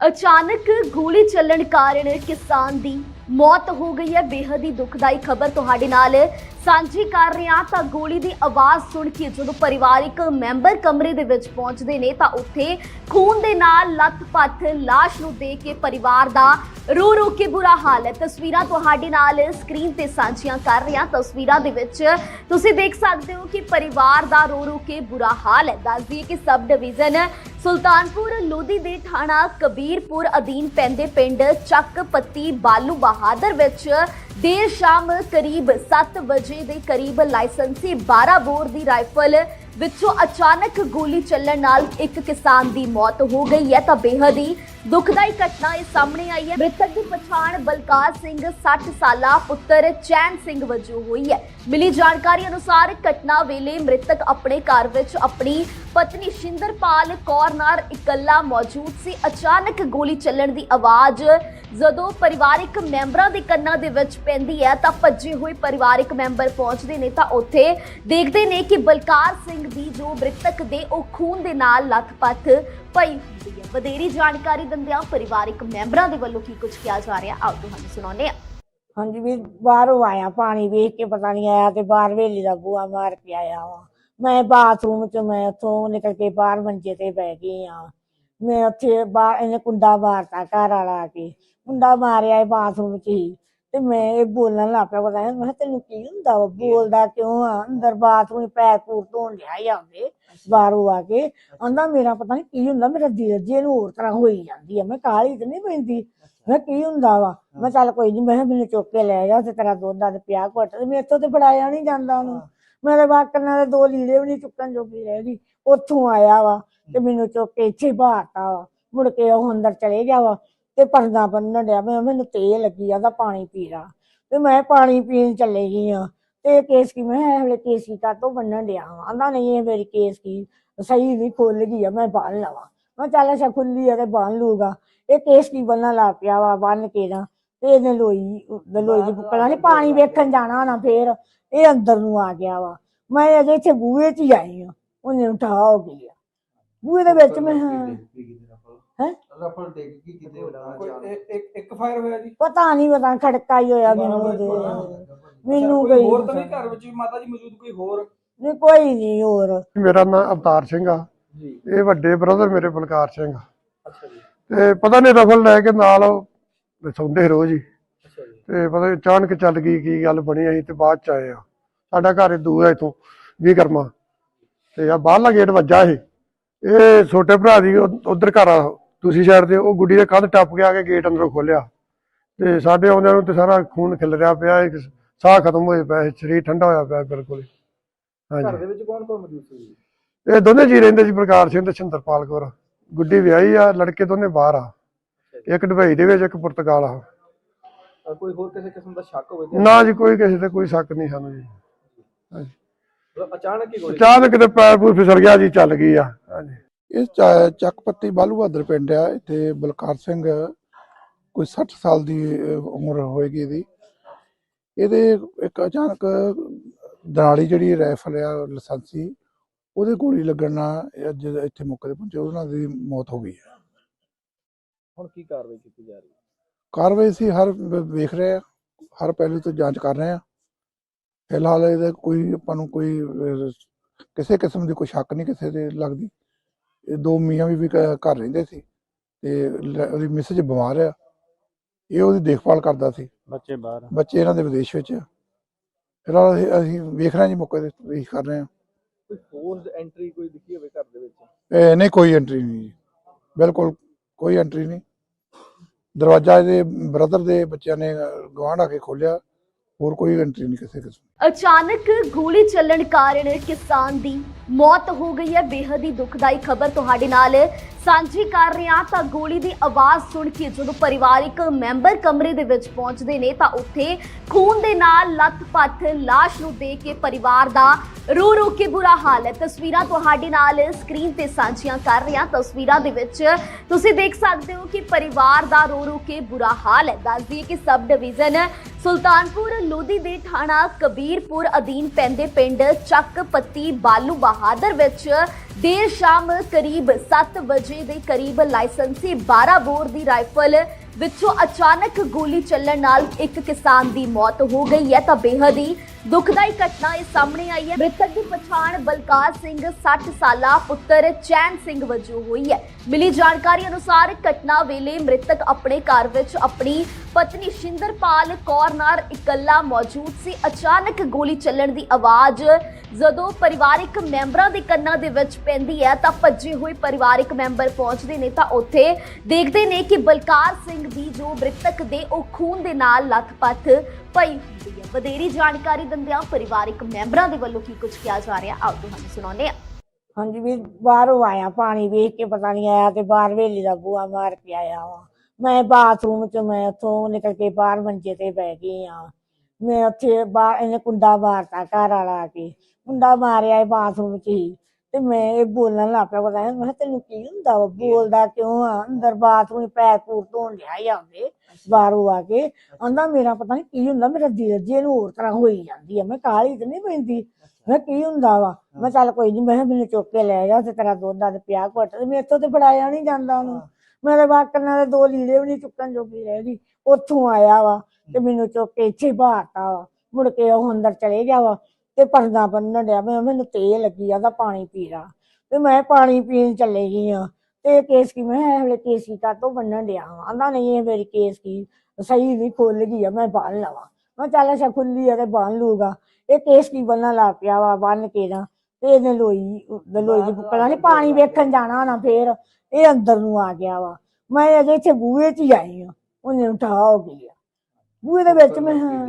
ਅਚਾਨਕ ਗੋਲੀ ਚੱਲਣ ਕਾਰਨ ਕਿਸਾਨ ਦੀ ਮੌਤ ਹੋ ਗਈ ਹੈ। ਬੇਹੱਦ ਹੀ ਦੁਖਦਾਈ ਖਬਰ ਤੁਹਾਡੇ ਨਾਲ ਸਾਂਝੀ ਕਰ ਰਹੇ ਹਾਂ। ਤਾਂ ਗੋਲੀ ਦੀ ਆਵਾਜ਼ ਸੁਣ ਕੇ ਜਦੋਂ ਪਰਿਵਾਰਿਕ ਮੈਂਬਰ ਕਮਰੇ ਦੇ ਵਿੱਚ ਪਹੁੰਚਦੇ ਨੇ ਤਾਂ ਉੱਥੇ ਖੂਨ ਦੇ ਨਾਲ ਲੱਤ-ਪੱਥ ਲਾਸ਼ ਨੂੰ ਦੇਖ ਕੇ ਪਰਿਵਾਰ ਦਾ ਰੋ ਰੋ ਕੇ ਬੁਰਾ ਹਾਲ ਹੈ। ਤਸਵੀਰਾਂ ਤੁਹਾਡੇ ਨਾਲ ਸਕਰੀਨ ਤੇ ਸਾਂਝੀਆਂ ਕਰ ਰਹੇ ਹਾਂ। ਤਸਵੀਰਾਂ ਦੇ ਵਿੱਚ ਤੁਸੀਂ ਦੇਖ ਸਕਦੇ ਹੋ ਕਿ ਪਰਿਵਾਰ ਦਾ ਰੋ ਰੋ ਕੇ ਬੁਰਾ ਹਾਲ ਹੈ। ਦੱਸਦੀ ਦਈਏ ਕਿ ਸਬ ਡਿਵੀਜ਼ਨ ਸੁਲਤਾਨਪੁਰ ਲੋਧੀ ਦੇ ਥਾਣਾ ਕਬੀਰਪੁਰ ਅਧੀਨ ਪੈਂਦੇ ਪਿੰਡ ਚੱਕ ਪੱਤੀ ਬਾਲੂ ਬਹਾਦਰ ਵਿੱਚ ਦੇਰ ਸ਼ਾਮ ਕਰੀਬ 7 ਵਜੇ ਦੇ ਕਰੀਬ ਲਾਇਸੈਂਸੀ 12 ਬੋਰ ਦੀ ਰਾਈਫਲ ਵਿੱਚੋਂ ਅਚਾਨਕ ਗੋਲੀ ਚੱਲਣ ਨਾਲ ਇੱਕ ਕਿਸਾਨ ਦੀ ਮੌਤ ਹੋ ਗਈ ਹੈ ਤਾਂ ਬੇਹੱਦ ਹੀ ਦੁਖਦਾਈ ਘਟਨਾ ਇਹ ਸਾਹਮਣੇ ਆਈ ਹੈ। ਮ੍ਰਿਤਕ ਦੀ ਪਛਾਣ ਬਲਕਾਰ ਸਿੰਘ 60 ਸਾਲਾ ਪੁੱਤਰ ਚੈਨ ਸਿੰਘ ਵਜੋਂ ਹੋਈ ਹੈ। ਮਿਲੀ ਜਾਣਕਾਰੀ ਅਨੁਸਾਰ ਘਟਨਾ ਵੇਲੇ ਮ੍ਰਿਤਕ ਆਪਣੇ ਘਰ ਵਿੱਚ ਆਪਣੀ ਪਤਨੀ ਸ਼ਿੰਦਰਪਾਲ ਕੌਰ ਨਾਲ ਇਕੱਲਾ ਮੌਜੂਦ ਸੀ। ਅਚਾਨਕ ਗੋਲੀ ਚੱਲਣ ਦੀ ਆਵਾਜ਼ ਜਦੋਂ ਪਰਿਵਾਰਿਕ ਮੈਂਬਰਾਂ ਦੇ ਕੰਨਾਂ ਦੇ ਵਿੱਚ ਪੈਂਦੀ ਹੈ ਤਾਂ ਭੱਜੇ ਹੋਏ ਪਰਿਵਾਰਿਕ ਮੈਂਬਰ ਪਹੁੰਚਦੇ ਨੇ ਤਾਂ ਉੱਥੇ ਦੇਖਦੇ ਨੇ ਕਿ ਬਲਕਾਰ ਸਿੰਘ ਦੀ ਜੋ ਮ੍ਰਿਤਕ ਦੇ ਉਹ ਖੂਨ ਦੇ ਨਾਲ ਲੱਥਪੱਥ ਪਈ ਹੁੰਦੀ ਹੈ। ਵਧੇਰੀ ਜਾਣਕਾਰੀ ਦਿੰਦਿਆਂ ਪਰਿਵਾਰਿਕ ਮੈਂਬਰਾਂ ਦੇ ਵੱਲੋਂ ਕੀ ਕੁਝ ਕਿਹਾ ਜਾ ਰਿਹਾ, ਆਓ ਤੁਹਾਨੂੰ ਸੁਣਾਉਂਦੇ ਹਾਂ। ਹਾਂਜੀ ਵੀ ਬਾਹਰੋਂ ਆਇਆ ਪਾਣੀ ਵੇਖ ਕੇ ਪਤਾ ਨਹੀਂ ਆਇਆ ਤੇ ਬਾਹਰ ਵੇਲੀ ਦਾ ਬੂਆ ਮਾਰ ਕੇ ਆਇਆ ਵਾ। ਮੈਂ ਬਾਥਰੂਮ ਚ ਮੈਂ ਉੱਥੋਂ ਨਿਕਲ ਕੇ ਬਾਹਰ ਮੰਜੇ ਤੇ ਬਹਿ ਗਈ ਆ ਮੈਂ ਉੱਥੇ ਬਾਹਰ ਇਹਨੇ ਕੁੰਡਾ ਮਾਰਤਾ ਘਰ ਵਾਲਾ ਆ ਕੇ। ਕੁੰਡਾ ਮਾਰਿਆ ਇਹ ਬਾਥਰੂਮ ਚ ਹੀ। ਤੇ ਮੈਂ ਇਹ ਬੋਲਣ ਲੱਗ ਪਿਆ ਪਤਾ ਨਹੀਂ ਮੈਂ ਕਿਹਾ ਤੈਨੂੰ ਕੀ ਹੁੰਦਾ ਵਾ? ਬੋਲਦਾ ਕਿਉਂ ਆ? ਅੰਦਰ ਬਾਥਰੂਮ ਚ ਪੈਰ ਪੂਰ ਧੋਣ ਲਿਆ ਜਾਂਦੇ ਬਾਹਰੋਂ ਆ ਕੇ। ਆਂਦਾ ਮੇਰਾ ਪਤਾ ਨਹੀਂ ਕੀ ਹੁੰਦਾ ਮੇਰਾ ਦਿਲ ਜੇ ਨੂੰ ਹੋਰ ਤਰ੍ਹਾਂ ਹੋਈ ਜਾਂਦੀ ਆ ਮੈਂ ਕਾਹਲੀ ਤੇ ਨਹੀਂ ਪੈਂਦੀ। ਮੈਂ ਕੀ ਹੁੰਦਾ ਵਾ? ਮੈਂ ਚੱਲ ਕੋਈ ਨਹੀਂ ਮੈਂ ਕਿਹਾ ਮੈਨੂੰ ਚੁੱਕ ਕੇ ਲੈ ਜਾ ਤੇ ਤੇਰਾ ਦੁੱਧ ਦਾ ਤੇ ਪਿਆ ਘੁੱਟ ਤੇ ਮੇਰੇ ਤੋਂ ਤੇ ਫੜਾਇਆ ਨਹੀਂ ਜਾਂਦਾ ਉਹਨੂੰ। ਮੇਰੇ ਵਾਕਨਾਂ ਦੇ ਦੋ ਲੀੜੇ ਵੀ ਨਹੀਂ ਚੁੱਕਣ ਜੋਗੀ ਰਹਿ ਗਈ। ਉੱਥੋਂ ਆਇਆ ਵਾ ਤੇ ਮੈਨੂੰ ਚੁੱਕ ਕੇ ਇੱਥੇ ਬਾਹਰਤਾ ਵਾ। ਮੁੜ ਕੇ ਉਹ ਅੰਦਰ ਚਲੇ ਗਿਆ ਵਾ। ਤੇ ਪਰਦਾ ਬੰਨਣ ਡਿਆ ਮੈਂ ਮੈਨੂੰ ਤੇਲ ਲੱਗੀ ਜਾਂਦਾ ਪਾਣੀ ਪੀ ਲਾ। ਤੇ ਮੈਂ ਪਾਣੀ ਪੀਣ ਚੱਲੇ ਗਈ ਆ ਤੇ ਕੇਸ ਕੀ ਮੈਂ ਹਲੇ ਕੇਸ ਕੀ ਕਾਤੋਂ ਬੰਨਣ ਡਿਆ ਆਂਦਾ ਨਹੀਂ ਇਹ ਮੇਰੀ ਕੇਸ ਕੀ ਸਹੀ ਨਹੀਂ ਖੁੱਲ ਗਈ ਆ ਮੈਂ ਬੰਨ ਲਵਾਂ। ਮੈਂ ਚੱਲ ਅੱਛਾ ਖੁੱਲੀ ਆ ਤੇ ਬੰਨ ਲੂਗਾ ਇਹ ਕੇਸ ਕੀ ਬੰਨਣ ਲੱਗ ਪਿਆ ਵਾ ਬੰਨ ਕੇ ਨਾ ਤੇ ਇਹਨੇ ਲੋਈ ਲੋਈ ਦੀ ਬੁੱਕਣਾ ਨਹੀਂ ਪਾਣੀ ਵੇਖਣ ਜਾਣਾ ਨਾ ਫੇਰ ਇਹ ਅੰਦਰ ਨੂੰ ਆ ਗਿਆ ਵਾ। ਮੈਂ ਅਜੇ ਇੱਥੇ ਬੂਹੇ 'ਚ ਹੀ ਆਈ ਆ ਉਹਨੇ ਉਠਾ ਹੋ ਗਈ ਆ। ਬੂਹੇ ਦੇ ਵਿੱਚ ਮੈਂ ਹਾਂ। ਹੈਂ? ਰਫਲ ਡਿੱਗ ਗਈ ਕਿਤੇ ਉਦਾਂ ਕੋਈ ਇੱਕ- ਇੱਕ ਇੱਕ ਫਾਇਰ ਹੋਇਆ ਜੀ। ਪਤਾ ਨਹੀਂ ਪਤਾ ਖੜਕਾ ਹੀ ਹੋਇਆ ਮੈਨੂੰ ਉਹਦੇ ਮੈਨੂੰ ਕੋਈ ਕੋਈ ਹੋਰ ਤਾਂ ਨਹੀਂ ਘਰ ਵਿੱਚ? ਵੀ ਮਾਤਾ ਜੀ ਮੌਜੂਦ ਕੋਈ ਹੋਰ? ਨਹੀਂ ਕੋਈ ਨਹੀਂ ਹੋਰ। ਮੇਰਾ ਨਾਮ ਅਵਤਾਰ ਸਿੰਘ ਆ। ਜੀ। ਇਹ ਵੱਡੇ ਬ੍ਰਦਰ ਮੇਰੇ ਬਲਕਾਰ ਸਿੰਘ ਆ। ਅੱਛਾ ਜੀ। ਤੇ ਪਤਾ ਨਹੀਂ ਰਫਲ ਲੈ ਕੇ ਨਾਲ ਸੌਂਦੇ ਰੋਜ਼ ਹੀ। ਅੱਛਾ ਜੀ। ਤੇ ਪਤਾ ਨੀ ਅਚਾਨਕ ਚੱਲ ਗਈ ਕੀ ਗੱਲ ਬਣੀ ਅਸੀਂ ਤੇ ਬਾਅਦ ਚ ਆਏ ਆ। ਸਾਡਾ ਘਰ ਦੂਰ ਹੈ ਇਥੋਂ ਵੀ ਕਰਮਾ ਤੇ ਆ ਬਾਹਰਲਾ ਗੇਟ ਵੱਜਾ ਇਹ ਇਹ ਛੋਟੇ ਭਰਾ ਦੀ ਉਧਰ ਘਰ ਆ ਤੁਸੀਂ ਸਾਈਡ ਤੇ ਉਹ ਗੁੱਡੀ ਦੇ ਕੰਧ ਟੱਪ ਕੇ ਆ ਕੇ ਗੇਟ ਅੰਦਰੋਂ ਖੋਲਿਆ ਤੇ ਸਾਡੇ ਆਉਂਦਿਆਂ ਨੂੰ ਤੇ ਸਾਰਾ ਖੂਨ ਖਿਲ ਰਿਹਾ ਪਿਆ ਇੱਕ ਸਾਹ ਖਤਮ ਹੋਏ ਪਿਆ ਸਰੀਰ ਠੰਡਾ ਹੋਇਆ ਪਿਆ ਬਿਲਕੁਲ ਹੀ। ਘਰ ਹਾਂਜੀ ਦੇ ਵਿੱਚ ਕੌਣ ਕੌਣ ਮੌਜੂਦ ਸੀ? ਇਹ ਦੋਨੇ ਜੀ ਰਹਿੰਦੇ ਸੀ ਪ੍ਰਕਾਰ ਸਿੰਘ ਤੇ ਛਿੰਦਰਪਾਲ ਕੌਰ। ਗੁੱਡੀ ਵਿਆਹੀ ਆ ਲੜਕੇ ਦੋਨੇ ਬਾਹਰ ਆ। ਇੱਕ ਦੁਬਈ ਦੇ ਵਿੱਚ ਇੱਕ ਪੁਰਤਗਾਲ ਆ। ਕੋਈ ਹੋਰ ਕਿਸੇ ਕਿਸਮ ਦਾ ਸ਼ੱਕ ਹੋਵੇ? ਤੇ ਨਾ ਜੀ ਕੋਈ ਕਿਸੇ ਤੇ ਕੋਈ ਸ਼ੱਕ ਨਹੀਂ ਸਾਨੂੰ ਜੀ। ਮਤਲਬ ਅਚਾਨਕ ਹੀ ਗੋਲੀ ਅਚਾਨਕ ਕਿਤੇ ਪੈਰ ਪੂਰ ਫਿਸਲ ਗਿਆ ਜੀ ਚੱਲ ਗਈ ਆ। ਹਾਂਜੀ। ਇਹ ਚੱਕਪੱਤੀ ਬਾਲੂ ਬਹਾਦਰ ਪਿੰਡ ਆ ਇੱਥੇ ਬਲਕਾਰ ਸਿੰਘ ਕੋਈ 60 ਸਾਲ ਦੀ ਉਮਰ ਹੋਏਗੀ ਇਹਦੀ। ਇਹਦੇ ਇੱਕ ਅਚਾਨਕ ਦਰਾਲੀ ਜਿਹੜੀ ਰਾਈਫਲ ਆ ਲਾਇਸੈਂਸੀ ਉਹਦੇ ਗੋਲੀ ਲੱਗਣ ਨਾਲ ਅੱਜ ਇੱਥੇ ਮੌਕੇ ਤੇ ਪਹੁੰਚੇ ਉਹਨਾਂ ਦੀ ਮੌਤ ਹੋ ਗਈ ਹੈ। ਹੁਣ ਕੀ ਕਾਰਵਾਈ ਕੀਤੀ ਜਾ ਰਹੀ ਹੈ? ਕਾਰਵਾਈ ਸੀ ਹਰ ਵੇਖ ਰਹੇ ਆ ਹਰ ਪਹਿਲੂ ਤੋਂ ਜਾਂਚ ਕਰ ਰਹੇ ਆ ਫਿਲਹਾਲ ਇਹਦਾ ਕੋਈ ਆਪਾਂ ਨੂੰ ਕੋਈ ਕਿਸੇ ਕਿਸਮ ਦੀ ਕੋਈ ਸ਼ੱਕ ਨਹੀਂ ਕਿਸੇ ਦੇ ਲੱਗਦੀ। ਇਹ ਦੋ ਮੀਆਂ ਵੀ ਘਰ ਰਹਿੰਦੇ ਸੀ ਤੇ ਲ- ਉਹਦੀ ਮਿਸਜ ਬਿਮਾਰ ਆ। ਇਹ ਉਹਦੀ ਦੇਖਭਾਲ ਕਰਦਾ ਸੀ। ਬੱਚੇ ਬਾਹਰ ਬੱਚੇ ਇਹਨਾਂ ਦੇ ਵਿਦੇਸ਼ ਵਿੱਚ ਆ। ਫਿਲਹਾਲ ਅਸੀਂ- ਅਸੀਂ ਵੇਖ ਰਹੇ ਹਾਂ ਜੀ ਮੌਕੇ ਤੇ ਵੇਖ ਕਰ ਰਹੇ ਹਾਂ। ਕੋਈ ਫੋਰਸਡ ਐਂਟਰੀ ਕੋਈ ਦਿਖੀ ਹੋਵੇ ਘਰ ਦੇ ਵਿੱਚ? ਇਹ ਨਹੀਂ ਕੋਈ ਐਂਟਰੀ ਨਹੀਂ ਜੀ। ਬਿਲਕੁਲ ਕੋਈ ਐਂਟਰੀ ਨਹੀਂ। ਦਰਵਾਜ਼ਾ ਇਹਦੇ ਬ੍ਰਦਰ ਦੇ ਬੱਚਿਆਂ ਨੇ ਗਵਾਂਢ ਆ ਕੇ ਖੋਲਿਆ ਹੋਰ ਕੋਈ ਐਂਟਰੀ ਨਹੀਂ ਕਿਸੇ ਕਿਸਮ ਅਚਾਨਕ ਗੋਲੀ ਚੱਲਣ ਕਾਰਨ ਕਿਸਾਨ ਦੀ ਮੌਤ ਹੋ ਗਈ ਹੈ। ਬੇਹੱਦ ਹੀ ਦੁਖਦਾਈ ਖਬਰ ਤੁਹਾਡੇ ਨਾਲ ਸਾਂਝੀ ਕਰ ਰਹੇ ਹਾਂ ਤਾਂ ਗੋਲੀ ਦੀ ਆਵਾਜ਼ ਸੁਣ ਕੇ ਜਦੋਂ ਪਰਿਵਾਰਿਕ ਮੈਂਬਰ ਕਮਰੇ ਦੇ ਵਿੱਚ ਪਹੁੰਚਦੇ ਨੇ ਤਾਂ ਉੱਥੇ ਖੂਨ ਦੇ ਨਾਲ ਲੱਤ-ਪੱਥ ਲਾਸ਼ ਨੂੰ ਦੇਖ ਕੇ ਪਰਿਵਾਰ ਦਾ ਰੋ ਰੋ ਕੇ ਬੁਰਾ ਹਾਲ ਹੈ। ਤਸਵੀਰਾਂ ਤੁਹਾਡੇ ਨਾਲ ਸਕਰੀਨ ਤੇ ਸਾਂਝੀਆਂ ਕਰ ਰਹੇ ਹਾਂ। ਤਸਵੀਰਾਂ ਦੇ ਵਿੱਚ ਤੁਸੀਂ ਦੇਖ ਸਕਦੇ ਹੋ ਕਿ ਪਰਿਵਾਰ ਦਾ ਰੋ ਰੋ ਕੇ ਬੁਰਾ ਹਾਲ ਹੈ। ਦੱਸ ਦਈਏ ਕਿ ਸਬ ਡਿਵੀਜ਼ਨ ਸੁਲਤਾਨਪੁਰ ਲੋਧੀ ਦੇ ਥਾਣਾ ਕਬੀਰਪੁਰ ਅਧੀਨ ਪੈਂਦੇ ਪਿੰਡ ਚੱਕ ਪੱਤੀ ਬਾਲੂ ਬਹਾਦਰ ਵਿੱਚ ਦੇਰ ਸ਼ਾਮ ਕਰੀਬ 7 ਵਜੇ ਦੇ ਕਰੀਬ ਲਾਇਸੈਂਸੀ 12 ਬੋਰ ਦੀ ਰਾਈਫਲ ਵਿੱਚੋਂ ਅਚਾਨਕ ਗੋਲੀ ਚੱਲਣ ਨਾਲ ਇੱਕ ਕਿਸਾਨ ਦੀ ਮੌਤ ਹੋ ਗਈ ਹੈ। ਤਾਂ ਬੇਹੱਦ ਹੀ ਦੁਖਦਾਈ ਘਟਨਾ ਇਹ ਸਾਹਮਣੇ ਆਈ ਹੈ। ਮ੍ਰਿਤਕ ਦੀ ਪਛਾਣ ਬਲਕਾਰ ਸਿੰਘ 60 ਸਾਲਾ ਪੁੱਤਰ ਚੈਨ ਸਿੰਘ ਵਜੋਂ ਹੋਈ ਹੈ। ਮਿਲੀ ਜਾਣਕਾਰੀ ਅਨੁਸਾਰ ਘਟਨਾ ਵੇਲੇ ਮ੍ਰਿਤਕ ਆਪਣੇ ਘਰ ਵਿੱਚ ਆਪਣੀ ਪਤਨੀ ਸ਼ਿੰਦਰਪਾਲ ਕੌਰ ਨਾਲ ਇਕੱਲਾ ਮੌਜੂਦ ਸੀ। ਅਚਾਨਕ ਗੋਲੀ ਚੱਲਣ ਦੀ ਆਵਾਜ਼ ਜਦੋਂ ਪਰਿਵਾਰਿਕ ਮੈਂਬਰਾਂ ਦੇ ਕੰਨਾਂ ਦੇ ਵਿੱਚ ਪੈਂਦੀ ਹੈ ਤਾਂ ਭੱਜੇ ਹੋਏ ਪਰਿਵਾਰਿਕ ਮੈਂਬਰ ਪਹੁੰਚਦੇ ਨੇ ਤਾਂ ਉੱਥੇ ਦੇਖਦੇ ਨੇ ਕਿ ਬਲਕਾਰ ਸਿੰਘ ਦੀ ਜੋ ਮ੍ਰਿਤਕ ਦੇ ਉਹ ਖੂਨ ਦੇ ਨਾਲ ਲੱਥਪੱਥ ਪਈ ਹੁੰਦੀ ਹੈ। ਵਧੇਰੀ ਜਾਣਕਾਰੀ ਦਿੰਦਿਆਂ ਪਰਿਵਾਰਿਕ ਮੈਂਬਰਾਂ ਦੇ ਵੱਲੋਂ ਕੀ ਕੁਝ ਕਿਹਾ ਜਾ ਰਿਹਾ, ਆਓ ਤੁਹਾਨੂੰ ਸੁਣਾਉਂਦੇ ਹਾਂ। ਹਾਂਜੀ ਵੀ ਬਾਹਰੋਂ ਆਇਆ, ਪਾਣੀ ਵੇਖ ਕੇ ਪਤਾ ਨਹੀਂ ਆਇਆ ਤੇ ਬਾਹਰ ਵੇਲੀ ਦਾ ਬੂਆ ਮਾਰ ਕੇ ਆਇਆ ਵਾ। ਮੈਂ ਬਾਥਰੂਮ ਚ ਮੈਂ ਉੱਥੋਂ ਨਿਕਲ ਕੇ ਬਾਹਰ ਮੰਜੇ ਤੇ ਬਹਿ ਗਈ ਆ ਮੈਂ ਉੱਥੇ ਬਾਹਰ ਇਹਨੇ ਕੁੰਡਾ ਮਾਰਤਾ ਘਰ ਵਾਲਾ ਆ ਕੇ। ਕੁੰਡਾ ਮਾਰਿਆ ਇਹ ਬਾਥਰੂਮ ਚ ਹੀ। ਤੇ ਮੈਂ ਇਹ ਬੋਲਣ ਲੱਗ ਪਿਆ ਪਤਾ ਨਹੀਂ ਮੈਂ ਕਿਹਾ ਤੈਨੂੰ ਕੀ ਹੁੰਦਾ ਵਾ? ਬੋਲਦਾ ਕਿਉਂ ਆ? ਅੰਦਰ ਬਾਥਰੂਮ ਚ ਪੈਰ ਪੂਰ ਧੋਣ ਲਿਆ ਜਾਂਦੇ ਬਾਹਰੋਂ ਆ ਕੇ। ਆਂਦਾ ਮੇਰਾ ਪਤਾ ਨਹੀਂ ਕੀ ਹੁੰਦਾ ਮੇਰਾ ਦਿਲ ਜੇ ਨੂੰ ਹੋਰ ਤਰ੍ਹਾਂ ਹੋਈ ਜਾਂਦੀ ਆ। ਮੈਂ ਕਾਹਲੀ ਤੇ ਨਹੀਂ ਪੈਂਦੀ। ਮੈਂ ਕੀ ਹੁੰਦਾ ਵਾ? ਮੈਂ ਚੱਲ ਕੋਈ ਨਹੀਂ ਮੈਂ ਕਿਹਾ ਮੈਨੂੰ ਚੁੱਕ ਕੇ ਲੈ ਜਾ ਤੇ ਤੇਰਾ ਦੁੱਧ ਦਾ ਤੇ ਪਿਆ ਘੁੱਟ। ਤੇ ਮੇਰੇ ਤੋਂ ਤੇ ਫੜਾਇਆ ਨਹੀਂ ਜਾਂਦਾ ਉਹਨੂੰ। ਮੇਰੇ ਵਾਕਨਾਂ ਦੇ ਦੋ ਲੀੜੇ ਵੀ ਨਹੀਂ ਚੁੱਕਣ ਜੋਗੀ ਰਹਿ ਗਈ। ਉੱਥੋਂ ਆਇਆ ਵਾ ਤੇ ਮੈਨੂੰ ਚੁੱਕ ਕੇ ਇੱਥੇ ਬਾਹਰਤਾ ਵਾ। ਮੁੜ ਕੇ ਉਹ ਅੰਦਰ ਚਲੇ ਗਿਆ ਵਾ ਤੇ ਪਰਦਾ ਬੰਨਣ ਡਿਆ ਮੈਂ ਮੈਨੂੰ ਤੇਲ ਲੱਗੀ ਜਾਂਦਾ ਪਾਣੀ ਪੀ ਲਾ ਤੇ ਮੈਂ ਪਾਣੀ ਪੀਣ ਚੱਲੇ ਗਈ ਆ ਤੇ ਕੇਸ ਕੀ? ਮੈਂ ਹਲੇ ਕੇਸ ਕੀ ਕਾਤੋਂ ਬੰਨਣ ਡਿਆ ਵਾ? ਆਂਦਾ ਨਹੀਂ ਇਹ ਮੇਰੀ ਕੇਸ ਕੀ? ਸਹੀ ਨਹੀਂ ਖੁੱਲ ਗਈ ਆ ਮੈਂ ਬੰਨ ਲਵਾਂ। ਮੈਂ ਚੱਲ ਅੱਛਾ ਖੁੱਲੀ ਆ ਤੇ ਬੰਨ ਲੂਗਾ ਇਹ ਕੇਸ ਕੀ ਬੰਨਣ ਲੱਗ ਪਿਆ ਵਾ? ਬੰਨ ਕੇ ਨਾ ਤੇ ਇਹਨੇ ਲੋਈ ਲੋਈ ਦੀ ਬੁੱਕਣਾ ਨਹੀਂ ਪਾਣੀ ਵੇਖਣ ਜਾਣਾ ਨਾ ਫੇਰ ਇਹ ਅੰਦਰ ਨੂੰ ਆ ਗਿਆ ਵਾ। ਮੈਂ ਅਜੇ ਇੱਥੇ ਬੂਹੇ 'ਚ ਹੀ ਆਈ ਆ ਉਹਨੇ ਉਠਾ ਹੋ ਗਈ ਆ ਬੂਹੇ ਦੇ ਵਿੱਚ ਮੈਂ ਹਾਂ।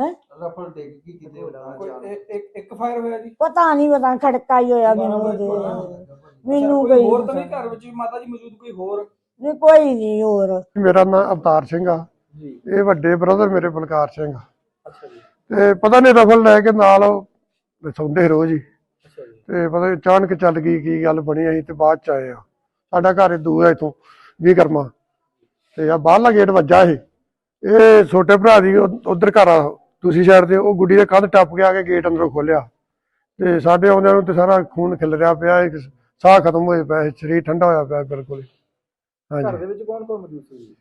ਹੈਂ? ਰਫਲ ਡਿੱਗ ਗਈ ਕਿਤੇ ਉਦਾਂ ਕੋਈ ਅਚਾਨਕ। ਇੱਕ- ਇੱਕ ਇੱਕ ਫਾਇਰ ਹੋਇਆ ਜੀ? ਪਤਾ ਨਹੀਂ ਪਤਾ ਖੜਕਾ ਹੀ ਹੋਇਆ ਮੈਨੂੰ ਉਹਦੇ ਮੈਨੂੰ ਕੋਈ ਹੋਰ ਤਾਂ ਨਹੀਂ ਘਰ ਵਿੱਚ? ਮਾਤਾ ਜੀ ਮੌਜੂਦ ਕੋਈ ਹੋਰ? ਨਹੀਂ ਕੋਈ ਨਹੀਂ ਹੋਰ। ਮੇਰਾ ਨਾਮ ਅਵਤਾਰ ਸਿੰਘ ਆ। ਜੀ। ਇਹ ਵੱਡੇ ਬ੍ਰਦਰ ਮੇਰੇ ਬਲਕਾਰ ਸਿੰਘ ਆ। ਅੱਛਾ ਜੀ। ਤੇ ਪਤਾ ਨਹੀਂ ਰਫਲ ਲੈ ਕੇ ਨਾਲ ਸੌਂਦੇ ਰੋਜ਼ ਹੀ ਤੇ ਪਤਾ ਅਚਾਨਕ ਚੱਲ ਗਈ ਕੀ ਗੱਲ ਬਣੀ ਅਸੀਂ ਤੇ ਬਾਅਦ ਚ ਆਏ ਆ। ਸਾਡਾ ਘਰ ਦੂਰ ਹੈ ਇਥੋਂ ਵੀ ਕਰਮਾ ਤੇ ਆ ਬਾਹਰਲਾ ਗੇਟ ਵੱਜਾ ਇਹ। ਇਹ ਛੋਟੇ ਭਰਾ ਦੀ ਉਧਰ ਘਰ ਆ ਤੁਸੀਂ ਸਾਈਡ ਤੇ ਉਹ ਗੁੱਡੀ ਦੇ ਕੰਧ ਟੱਪ ਕੇ ਆ ਕੇ ਗੇਟ ਅੰਦਰੋਂ ਖੋਲਿਆ ਤੇ ਸਾਡੇ ਆਉਂਦਿਆਂ ਨੂੰ ਤੇ ਸਾਰਾ ਖੂਨ ਖਿਲ ਰਿਹਾ ਪਿਆ ਇੱਕ ਸਾਹ ਖਤਮ ਹੋਏ ਪਿਆ ਸਰੀਰ ਠੰਡਾ ਹੋਇਆ ਪਿਆ ਬਿਲਕੁਲ ਹੀ। ਘਰ ਹਾਂਜੀ ਦੇ ਵਿੱਚ ਕੌਣ ਕੌਣ ਮੌਜੂਦ ਸੀ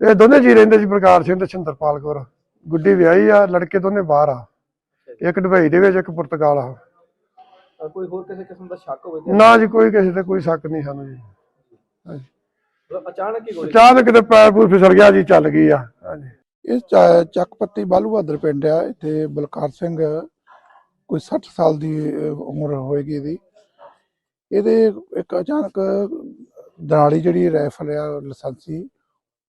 ਇਹ ਦੋਨੇ ਜੀ ਰਹਿੰਦੇ ਸੀ ਪ੍ਰਕਾਰ ਸਿੰਘ ਤੇ ਛਿੰਦਰਪਾਲ ਕੌਰ। ਗੁੱਡੀ ਵਿਆਹੀ ਆ ਲੜਕੇ ਦੋਨੇ ਬਾਹਰ ਆ। ਇੱਕ ਦੁਬਈ ਦੇ ਵਿੱਚ ਇੱਕ ਪੁਰਤਗਾਲ ਆ। ਅ, ਕੋਈ ਹੋਰ ਕਿਸੇ ਕਿਸਮ ਦਾ ਸ਼ੱਕ ਹੋਵੇ ਤਾਂ- ਨਾ ਜੀ ਕੋਈ ਕਿਸੇ ਤੇ ਕੋਈ ਸ਼ੱਕ ਨਹੀਂ ਸਾਨੂੰ ਜੀ। ਮਤਲਬ ਅਚਾਨਕ ਹੀ ਗੋਲੀ ਅਚਾਨਕ ਕਿਤੇ ਪੈਰ ਪੂਰ ਫਿਸਲ ਗਿਆ ਜੀ ਚੱਲ ਗਈ ਆ। ਹਾਂਜੀ। ਇਹ ਚ- ਚੱਕਪੱਤੀ ਬਾਲੂ ਬਹਾਦਰ ਪਿੰਡ ਆ ਇੱਥੇ ਬਲਕਾਰ ਸਿੰਘ ਕੋਈ 60 ਸਾਲ ਦੀ ਅਹ, ਉਮਰ ਹੋਏਗੀ ਇਹਦੀ। ਇਹਦੇ ਇੱਕ ਅਚਾਨਕ ਦਰਾਲੀ ਜਿਹੜੀ ਰਾਈਫਲ ਆ ਲਾਇਸੈਂਸੀ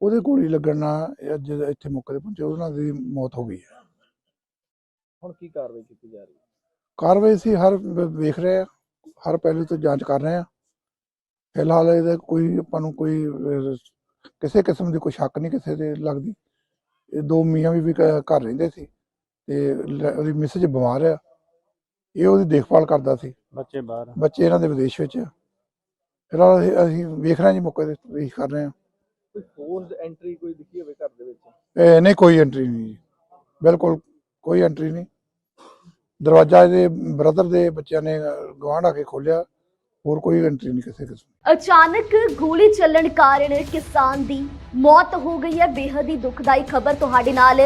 ਉਹਦੇ ਗੋਲੀ ਲੱਗਣ ਨਾਲ ਇਹ ਅੱਜ ਇੱਥੇ ਮੌਕੇ ਤੇ ਪਹੁੰਚੇ ਉਹਨਾਂ ਦੀ ਮੌਤ ਹੋ ਗਈ ਹੈ ਹੁਣ ਕੀ ਕਾਰਵਾਈ ਕੀਤੀ ਜਾ ਰਹੀ ਹੈ? ਕਾਰਵਾਈ ਸੀ ਹਰ ਵ- ਵੇਖ ਰਹੇ ਆ ਹਰ ਪਹਿਲੂ ਤੋਂ ਜਾਂਚ ਕਰ ਰਹੇ ਆ ਫਿਲਹਾਲ ਇਹਦਾ ਕੋਈ ਆਪਾਂ ਨੂੰ ਕੋਈ ਅਹ, ਕਿਸੇ ਕਿਸਮ ਦੀ ਕੋਈ ਸ਼ੱਕ ਨਹੀਂ ਕਿਸੇ ਦੇ ਲੱਗਦੀ। ਇਹ ਦੋ ਮੀਆਂ ਵੀ ਘ- ਘਰ ਰਹਿੰਦੇ ਸੀ ਤੇ ਲ- ਉਹਦੀ ਮਿਸਜ ਬਿਮਾਰ ਆ। ਇਹ ਉਹਦੀ ਦੇਖਭਾਲ ਕਰਦਾ ਸੀ। ਬੱਚੇ ਬਾਹਰ ਬੱਚੇ ਇਹਨਾਂ ਦੇ ਵਿਦੇਸ਼ ਵਿੱਚ ਆ। ਫਿਲਹਾਲ ਅਸੀਂ- ਅਸੀਂ ਵੇਖ ਰਹੇ ਹਾਂ ਜੀ ਮੌਕੇ ਤੇ ਵੇਖ ਕਰ ਰਹੇ ਹਾਂ। ਕੋਈ ਫੋਰਸਡ ਐਂਟਰੀ ਕੋਈ ਦਿਖੀ ਹੋਵੇ ਘਰ ਦੇ ਵਿੱਚ? ਇਹ ਨਹੀਂ ਕੋਈ ਐਂਟਰੀ ਨਹੀਂ ਜੀ। ਬਿਲਕੁਲ ਕੋਈ ਐਂਟਰੀ ਨਹੀਂ। ਦਰਵਾਜ਼ਾ ਇਹਦੇ ਬ੍ਰਦਰ ਦੇ ਬੱਚਿਆਂ ਨੇ ਗਵਾਂਢ ਆ ਕੇ ਖੋਲਿਆ ਹੋਰ ਕੋਈ ਐਂਟਰੀ ਨਹੀਂ ਕਿਸੇ ਕਿਸਮ ਅਚਾਨਕ ਗੋਲੀ ਚੱਲਣ ਕਾਰਨ ਕਿਸਾਨ ਦੀ ਮੌਤ ਹੋ ਗਈ ਹੈ। ਬੇਹੱਦ ਹੀ ਦੁਖਦਾਈ ਖਬਰ ਤੁਹਾਡੇ ਨਾਲ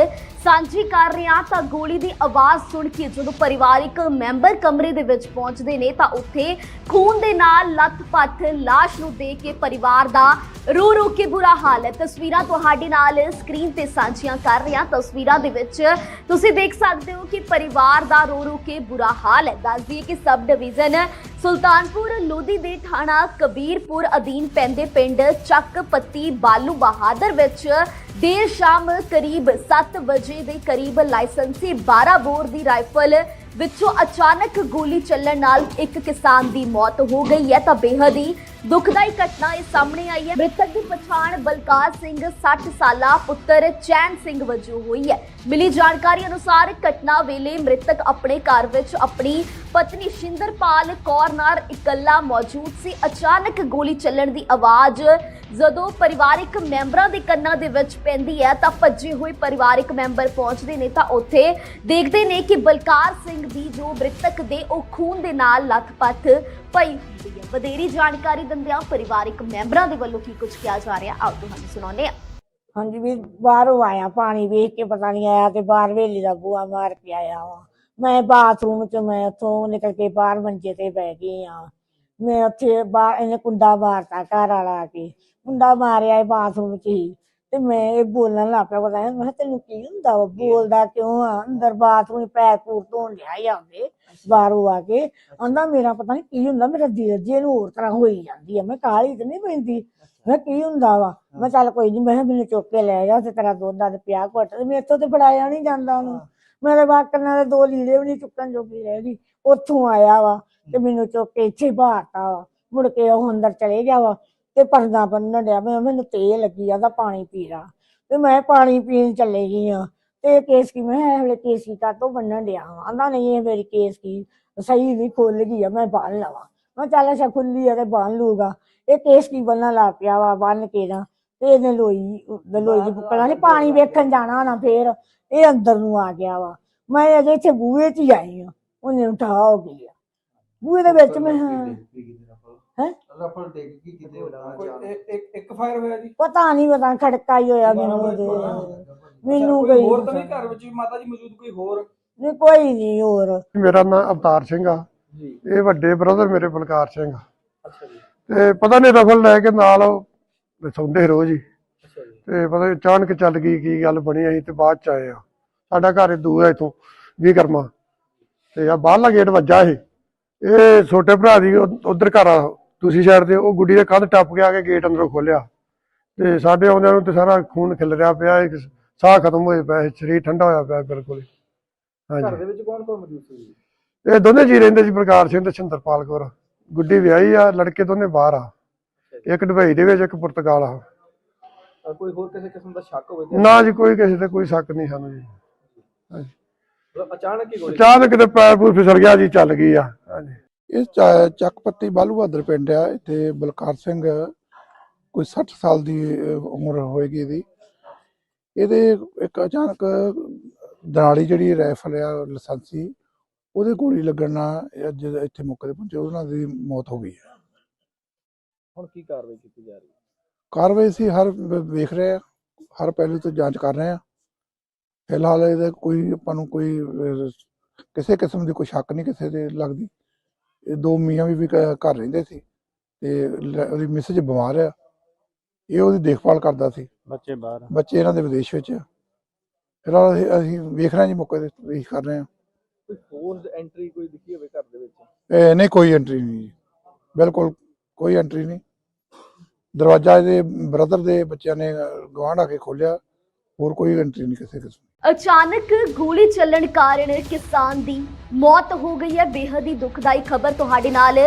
ਸਾਂਝੀ ਕਰ ਰਹੇ ਹਾਂ। ਤਾਂ ਗੋਲੀ ਦੀ ਆਵਾਜ਼ ਸੁਣ ਕੇ ਜਦੋਂ ਪਰਿਵਾਰਿਕ ਮੈਂਬਰ ਕਮਰੇ ਦੇ ਵਿੱਚ ਪਹੁੰਚਦੇ ਨੇ ਤਾਂ ਉੱਥੇ ਖੂਨ ਦੇ ਨਾਲ ਲੱਤ-ਪੱਥ ਲਾਸ਼ ਨੂੰ ਦੇਖ ਕੇ ਪਰਿਵਾਰ ਦਾ ਰੋ ਰੋ ਕੇ ਬੁਰਾ ਹਾਲ ਹੈ। ਤਸਵੀਰਾਂ ਤੁਹਾਡੇ ਨਾਲ ਸਕਰੀਨ ਤੇ ਸਾਂਝੀਆਂ ਕਰ ਰਹੇ ਹਾਂ। ਤਸਵੀਰਾਂ ਦੇ ਵਿੱਚ ਤੁਸੀਂ ਦੇਖ ਸਕਦੇ ਹੋ ਕਿ ਪਰਿਵਾਰ ਦਾ ਰੋ ਰੋ ਕੇ ਬੁਰਾ ਹਾਲ ਹੈ। ਦੱਸ ਦਈਏ ਕਿ ਸਬ ਡਿਵੀਜ਼ਨ ਸੁਲਤਾਨਪੁਰ ਲੋਧੀ ਦੇ ਥਾਣਾ ਕਬੀਰਪੁਰ ਅਧੀਨ ਪੈਂਦੇ ਪਿੰਡ ਚੱਕ ਪੱਤੀ ਬਾਲੂ ਬਹਾਦਰ ਵਿੱਚ ਦੇਰ ਸ਼ਾਮ ਕਰੀਬ 7 ਵਜੇ ਦੇ ਕਰੀਬ ਲਾਇਸੈਂਸੀ 12 ਬੋਰ ਦੀ ਰਾਈਫਲ ਵਿੱਚੋਂ ਅਚਾਨਕ ਗੋਲੀ ਚੱਲਣ ਨਾਲ ਇੱਕ ਕਿਸਾਨ ਦੀ ਮੌਤ ਹੋ ਗਈ ਹੈ ਤਾਂ ਬੇਹੱਦ ਹੀ ਦੁਖਦਾਈ ਘਟਨਾ ਇਹ ਸਾਹਮਣੇ ਆਈ ਹੈ। ਮ੍ਰਿਤਕ ਦੀ ਪਛਾਣ ਬਲਕਾਰ ਸਿੰਘ 60 ਸਾਲਾ ਪੁੱਤਰ ਚੈਨ ਸਿੰਘ ਵਜੋਂ ਹੋਈ ਹੈ। ਮਿਲੀ ਜਾਣਕਾਰੀ ਅਨੁਸਾਰ ਘਟਨਾ ਵੇਲੇ ਮ੍ਰਿਤਕ ਆਪਣੇ ਘਰ ਵਿੱਚ ਆਪਣੀ ਪਤਨੀ ਸ਼ਿੰਦਰਪਾਲ ਕੌਰ ਨਾਲ ਇਕੱਲਾ ਮੌਜੂਦ ਸੀ। ਅਚਾਨਕ ਗੋਲੀ ਚੱਲਣ ਦੀ ਆਵਾਜ਼ ਜਦੋਂ ਪਰਿਵਾਰਿਕ ਮੈਂਬਰਾਂ ਦੇ ਕੰਨਾਂ ਦੇ ਵਿੱਚ ਪੈਂਦੀ ਹੈ ਤਾਂ ਭੱਜੇ ਹੋਏ ਪਰਿਵਾਰਿਕ ਮੈਂਬਰ ਪਹੁੰਚਦੇ ਨੇ ਤਾਂ ਉੱਥੇ ਦੇਖਦੇ ਨੇ ਕਿ ਬਲਕਾਰ ਸਿੰਘ ਦੀ ਜੋ ਮ੍ਰਿਤਕ ਦੇ ਉਹ ਖੂਨ ਦੇ ਨਾਲ ਲੱਥਪੱਥ ਪਈ ਹੁੰਦੀ ਹੈ। ਵਧੇਰੀ ਜਾਣਕਾਰੀ ਦਿੰਦਿਆਂ ਪਰਿਵਾਰਿਕ ਮੈਂਬਰਾਂ ਦੇ ਵੱਲੋਂ ਕੀ ਕੁਝ ਕਿਹਾ ਜਾ ਰਿਹਾ, ਆਓ ਤੁਹਾਨੂੰ ਸੁਣਾਉਂਦੇ ਹਾਂ। ਹਾਂਜੀ ਵੀ ਬਾਹਰੋਂ ਆਇਆ ਪਾਣੀ ਵੇਖ ਕੇ ਪਤਾ ਨਹੀਂ ਆਇਆ ਤੇ ਬਾਹਰ ਵੇਲੀ ਦਾ ਬੂਆ ਮਾਰ ਕੇ ਆਇਆ ਵਾ। ਮੈਂ ਬਾਥਰੂਮ ਚ ਮੈਂ ਉੱਥੋਂ ਨਿਕਲ ਕੇ ਬਾਹਰ ਮੰਜੇ ਤੇ ਬਹਿ ਗਈ ਆ ਮੈਂ ਉੱਥੇ ਬਾਹਰ ਇਹਨੇ ਕੁੰਡਾ ਮਾਰਤਾ ਘਰ ਵਾਲਾ ਆ ਕੇ। ਕੁੰਡਾ ਮਾਰਿਆ ਇਹ ਬਾਥਰੂਮ ਚ ਹੀ। ਤੇ ਮੈਂ ਇਹ ਬੋਲਣ ਲੱਗ ਪਿਆ ਪਤਾ ਨਹੀਂ ਮੈਂ ਕਿਹਾ ਤੈਨੂੰ ਕੀ ਹੁੰਦਾ ਵਾ? ਬੋਲਦਾ ਕਿਉਂ ਆ? ਅੰਦਰ ਬਾਥਰੂਮ ਚ ਪੈਰ ਪੂਰ ਧੋਣ ਲਿਆ ਜਾਂਦੇ ਬਾਹਰੋਂ ਆ ਕੇ। ਆਂਦਾ ਮੇਰਾ ਪਤਾ ਨਹੀਂ ਕੀ ਹੁੰਦਾ ਮੇਰਾ ਦਿਲ ਜੇ ਨੂੰ ਹੋਰ ਤਰ੍ਹਾਂ ਹੋਈ ਜਾਂਦੀ ਆ ਮੈਂ ਕਾਹਲੀ ਤੇ ਨਹੀਂ ਪੈਂਦੀ। ਮੈਂ ਕੀ ਹੁੰਦਾ ਵਾ? ਮੈਂ ਚੱਲ ਕੋਈ ਨਹੀਂ ਮੈਂ ਕਿਹਾ ਮੈਨੂੰ ਚੁੱਕ ਕੇ ਲੈ ਜਾ ਤੇ ਤੇਰਾ ਦੁੱਧ ਦਾ ਤੇ ਪਿਆ ਘੁੱਟ ਤੇ ਮੇਰੇ ਤੋਂ ਤੇ ਫੜਾਇਆ ਨਹੀਂ ਜਾਂਦਾ ਉਹਨੂੰ। ਮੇਰੇ ਵਾਕਨਾਂ ਦੇ ਦੋ ਲੀੜੇ ਵੀ ਨਹੀਂ ਚੁੱਕਣ ਜੋਗੀ ਰਹਿ ਗਈ ਉੱਥੋਂ ਆਇਆ ਵਾ ਤੇ ਮੈਨੂੰ ਚੁੱਕ ਕੇ ਇੱਥੇ ਬਾਹਰਤਾ ਵਾ। ਮੁੜ ਕੇ ਉਹ ਅੰਦਰ ਚਲੇ ਗਿਆ ਵਾ ਤੇ ਪਰਦਾ ਬੰਨਣ ਡਿਆ ਮੈਂ ਮੈਨੂੰ ਤੇ ਲੱਗੀ ਜਾਂਦਾ ਪਾਣੀ ਪੀ ਲਾ। ਤੇ ਮੈਂ ਪਾਣੀ ਪੀਣ ਚੱਲੇ ਗਈ ਆ ਤੇ ਕੇਸ ਕੀ ਮੈਂ ਵੇਲੇ ਕੇਸ ਕੀ ਕਾਤੋਂ ਬੰਨਣ ਡਿਆ ਆਂਦਾ ਨਹੀਂ ਇਹ ਮੇਰੀ ਕੇਸ ਕੀ ਸਹੀ ਨਹੀਂ ਖੁੱਲ ਗਈ ਆ ਮੈਂ ਬੰਨ ਲਵਾਂ। ਮੈਂ ਚੱਲ ਅੱਛਾ ਖੁੱਲੀ ਆ ਤੇ ਬੰਨ ਲੂਗਾ। ਇਹ ਕੇਸ ਕੀ ਬੰਨਣ ਲੱਗ ਪਿਆ ਵਾ ਬੰਨ ਕੇ ਨਾ ਤੇ ਇਹਨੇ ਲੋਈ ਲੋਈ ਦੀ ਬੁੱਕਣਾ ਨਹੀਂ ਪਾਣੀ ਵੇਖਣ ਜਾਣਾ ਨਾ ਫੇਰ ਇਹ ਅੰਦਰ ਨੂੰ ਆ ਗਿਆ ਵਾ। ਮੈਂ ਅਜੇ ਇੱਥੇ ਬੂਹੇ 'ਚ ਹੀ ਆਈ ਆ ਉਹਨੇ ਉਠਾ ਹੋ ਗਈ ਆ। ਬੂਹੇ ਦੇ ਵਿੱਚ ਮੈਂ ਹਾਂ? ਹੈਂ? ਰਫਲ ਡਿੱਗ ਗਈ ਕਿਤੇ ਉਦਾਂ ਕੋਈ ਅਚਾਨਕ। ਇੱਕ- ਇੱਕ ਇੱਕ ਫਾਇਰ ਹੋਇਆ ਜੀ। ਪਤਾ ਨਹੀਂ ਪਤਾ ਖੜਕਾ ਹੀ ਹੋਇਆ ਮੈਨੂੰ ਉਹਦੇ ਮੈਨੂੰ ਕੋਈ ਕੋਈ ਹੋਰ ਤਾਂ ਨਹੀਂ ਘਰ ਵਿੱਚ? ਵੀ ਮਾਤਾ ਜੀ ਮੌਜੂਦ ਕੋਈ ਹੋਰ? ਨਹੀਂ ਕੋਈ ਨਹੀਂ ਹੋਰ। ਮੇਰਾ ਨਾਮ ਅਵਤਾਰ ਸਿੰਘ ਆ। ਜੀ। ਇਹ ਵੱਡੇ ਬ੍ਰਦਰ ਮੇਰੇ ਬਲਕਾਰ ਸਿੰਘ ਆ। ਅੱਛਾ ਜੀ। ਤੇ ਪਤਾ ਨਹੀਂ ਰਫਲ ਲੈ ਕੇ ਨਾਲ ਉਹ ਸੌਂਦੇ ਰੋਜ਼ ਹੀ। ਅੱਛਾ ਜੀ। ਤੇ ਪਤਾ ਨੀ ਅਚਾਨਕ ਚੱਲ ਗਈ ਕੀ ਗੱਲ ਬਣੀ ਅਸੀਂ ਤੇ ਬਾਅਦ ਚ ਆਏ ਆ। ਸਾਡਾ ਘਰ ਦੂਰ ਹੈ ਇਥੋਂ ਵੀ ਕਰਮਾ ਤੇ ਆ ਬਾਹਰਲਾ ਗੇਟ ਵੱਜਾ ਇਹ। ਇਹ ਛੋਟੇ ਭਰਾ ਦੀ ਉਧਰ ਘਰ ਆ ਤੁਸੀਂ ਸਾਈਡ ਤੇ ਉਹ ਗੁੱਡੀ ਦੇ ਕੰਧ ਟੱਪ ਕੇ ਆ ਕੇ ਗੇਟ ਅੰਦਰੋਂ ਖੋਲਿਆ ਤੇ ਸਾਡੇ ਆਉਂਦਿਆਂ ਨੂੰ ਤੇ ਸਾਰਾ ਖੂਨ ਖਿਲ ਰਿਹਾ ਪਿਆ ਇੱਕ ਸਾਹ ਖਤਮ ਹੋਏ ਪਿਆ ਸਰੀਰ ਠੰਡਾ ਹੋਇਆ ਪਿਆ ਬਿਲਕੁਲ ਹੀ। ਘਰ ਹਾਂਜੀ ਦੇ ਵਿੱਚ ਕੌਣ ਕੌਣ ਮੌਜੂਦ ਸੀ? ਇਹ ਦੋਨੇ ਜੀ ਰਹਿੰਦੇ ਸੀ ਪ੍ਰਕਾਰ ਸਿੰਘ ਤੇ ਛਿੰਦਰਪਾਲ ਕੌਰ। ਗੁੱਡੀ ਵਿਆਹੀ ਆ ਲੜਕੇ ਦੋਨੇ ਬਾਹਰ ਆ। ਇੱਕ ਦੁਬਈ ਦੇ ਵਿੱਚ ਇੱਕ ਪੁਰਤਗਾਲ ਆ। ਕੋਈ ਹੋਰ ਕਿਸੇ ਕਿਸਮ ਦਾ ਸ਼ੱਕ ਹੋਵੇ? ਤਾਂ- ਨਾ ਜੀ ਕੋਈ ਕਿਸੇ ਤੇ ਕੋਈ ਸ਼ੱਕ ਨਹੀਂ ਸਾਨੂੰ ਜੀ। ਮਤਲਬ ਅਚਾਨਕ ਹੀ ਗੋਲੀ ਅਚਾਨਕ ਕਿਤੇ ਪੈਰ ਪੂਰ ਫਿਸਲ ਗਿਆ ਜੀ ਚੱਲ ਗਈ ਆ। ਹਾਂਜੀ। ਇਹ ਚੱਕਪੱਤੀ ਬਾਲੂ ਬਹਾਦਰ ਪਿੰਡ ਆ ਇੱਥੇ ਬਲਕਾਰ ਸਿੰਘ ਕੋਈ 60 ਸਾਲ ਦੀ ਉਮਰ ਹੋਏਗੀ ਇਹਦੀ। ਇਹਦੇ ਇੱਕ ਅਚਾਨਕ ਦਰਾਲੀ ਜਿਹੜੀ ਰਾਈਫਲ ਆ ਲਾਇਸੈਂਸੀ ਉਹਦੇ ਗੋਲੀ ਲੱਗਣ ਨਾਲ ਅੱਜ ਇੱਥੇ ਮੌਕੇ ਤੇ ਪਹੁੰਚੇ ਉਹਨਾਂ ਦੀ ਮੌਤ ਹੋ ਗਈ ਹੈ। ਹੁਣ ਕੀ ਕਾਰਵਾਈ ਕੀਤੀ ਜਾ ਰਹੀ ਹੈ? ਕਾਰਵਾਈ ਸੀ ਹਰ ਵੇਖ ਰਹੇ ਆ ਹਰ ਪਹਿਲੂ ਤੋਂ ਜਾਂਚ ਕਰ ਰਹੇ ਆ ਫਿਲਹਾਲ ਇਹਦਾ ਕੋਈ ਆਪਾਂ ਨੂੰ ਕੋਈ ਕਿਸੇ ਕਿਸਮ ਦੀ ਕੋਈ ਸ਼ੱਕ ਨਹੀਂ ਕਿਸੇ ਤੇ ਲੱਗਦੀ। ਇਹ ਦੋ ਮੀਆਂ ਵੀ ਘਰ ਰਹਿੰਦੇ ਸੀ ਤੇ ਲ- ਉਹਦੀ ਮਿਸਜ ਬਿਮਾਰ ਆ। ਇਹ ਉਹਦੀ ਦੇਖਭਾਲ ਕਰਦਾ ਸੀ। ਬੱਚੇ ਬਾਹਰ ਬੱਚੇ ਇਹਨਾਂ ਦੇ ਵਿਦੇਸ਼ ਵਿੱਚ ਆ। ਫਿਲਹਾਲ ਅਸੀਂ- ਅਸੀਂ ਵੇਖ ਰਹੇ ਹਾਂ ਜੀ ਮੌਕੇ ਤੇ ਵੇਖ ਕਰ ਰਹੇ ਹਾਂ। ਕੋਈ ਐਂਟਰੀ ਕੋਈ ਦਿਖੀ ਹੋਵੇ ਘਰ ਦੇ ਵਿੱਚ? ਇਹ ਨਹੀਂ ਕੋਈ ਐਂਟਰੀ ਨਹੀਂ ਜੀ। ਬਿਲਕੁਲ ਕੋਈ ਐਂਟਰੀ ਨਹੀਂ। ਦਰਵਾਜ਼ਾ ਇਹਦੇ ਬ੍ਰਦਰ ਦੇ ਬੱਚਿਆਂ ਨੇ ਗਵਾਂਢ ਆ ਕੇ ਖੋਲਿਆ ਹੋਰ ਕੋਈ ਐਂਟਰੀ ਨਹੀਂ ਕਿਸੇ ਕਿਸਮ ਅਚਾਨਕ ਗੋਲੀ ਚੱਲਣ ਕਾਰਨ ਕਿਸਾਨ ਦੀ ਮੌਤ ਹੋ ਗਈ ਹੈ। ਬੇਹੱਦ ਹੀ ਦੁਖਦਾਈ ਖਬਰ ਤੁਹਾਡੇ ਨਾਲ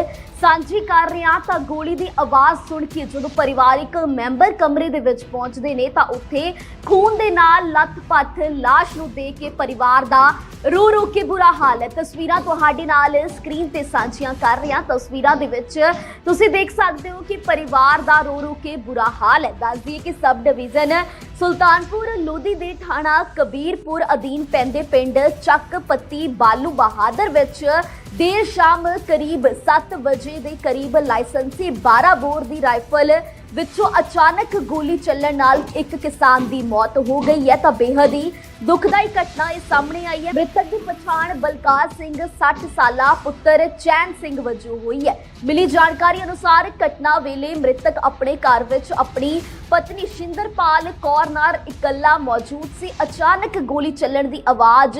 ਸਾਂਝੀ ਕਰ ਰਹੇ ਹਾਂ ਤਾਂ ਗੋਲੀ ਦੀ ਆਵਾਜ਼ ਸੁਣ ਕੇ ਜਦੋਂ ਪਰਿਵਾਰਿਕ ਮੈਂਬਰ ਕਮਰੇ ਦੇ ਵਿੱਚ ਪਹੁੰਚਦੇ ਨੇ ਤਾਂ ਉੱਥੇ ਖੂਨ ਦੇ ਨਾਲ ਲੱਤ-ਪੱਥ ਲਾਸ਼ ਨੂੰ ਦੇਖ ਕੇ ਪਰਿਵਾਰ ਦਾ ਰੋ ਰੋ ਕੇ ਬੁਰਾ ਹਾਲ ਹੈ। ਤਸਵੀਰਾਂ ਤੁਹਾਡੇ ਨਾਲ ਸਕਰੀਨ ਤੇ ਸਾਂਝੀਆਂ ਕਰ ਰਹੇ ਹਾਂ। ਤਸਵੀਰਾਂ ਦੇ ਵਿੱਚ ਤੁਸੀਂ ਦੇਖ ਸਕਦੇ ਹੋ ਕਿ ਪਰਿਵਾਰ ਦਾ ਰੋ ਰੋ ਕੇ ਬੁਰਾ ਹਾਲ ਹੈ। ਦੱਸ ਦਈਏ ਕਿ ਸਬ ਡਿਵੀਜ਼ਨ ਸੁਲਤਾਨਪੁਰ ਲੋਧੀ ਦੇ ਥਾਣਾ ਕਬੀਰਪੁਰ ਅਧੀਨ ਪੈਂਦੇ ਪਿੰਡ ਚੱਕ ਪੱਤੀ ਬਾਲੂ ਬਹਾਦਰ ਵਿੱਚ ਦੇਰ ਸ਼ਾਮ ਕਰੀਬ 7 ਵਜੇ ਦੇ ਕਰੀਬ ਲਾਇਸੈਂਸੀ 12 ਬੋਰ ਦੀ ਰਾਈਫਲ ਵਿੱਚੋਂ ਅਚਾਨਕ ਗੋਲੀ ਚੱਲਣ ਨਾਲ ਇੱਕ ਕਿਸਾਨ ਦੀ ਮੌਤ ਹੋ ਗਈ ਹੈ ਤਾਂ ਬੇਹੱਦ ਹੀ ਦੁਖਦਾਈ ਘਟਨਾ ਇਹ ਸਾਹਮਣੇ ਆਈ ਹੈ। ਮ੍ਰਿਤਕ ਦੀ ਪਛਾਣ ਬਲਕਾਰ ਸਿੰਘ 60 ਸਾਲਾ ਪੁੱਤਰ ਚੈਨ ਸਿੰਘ ਵਜੋਂ ਹੋਈ ਹੈ। ਮਿਲੀ ਜਾਣਕਾਰੀ ਅਨੁਸਾਰ ਘਟਨਾ ਵੇਲੇ ਮ੍ਰਿਤਕ ਆਪਣੇ ਘਰ ਵਿੱਚ ਆਪਣੀ ਪਤਨੀ ਸ਼ਿੰਦਰਪਾਲ ਕੌਰ ਨਾਲ ਇਕੱਲਾ ਮੌਜੂਦ ਸੀ। ਅਚਾਨਕ ਗੋਲੀ ਚੱਲਣ ਦੀ ਆਵਾਜ਼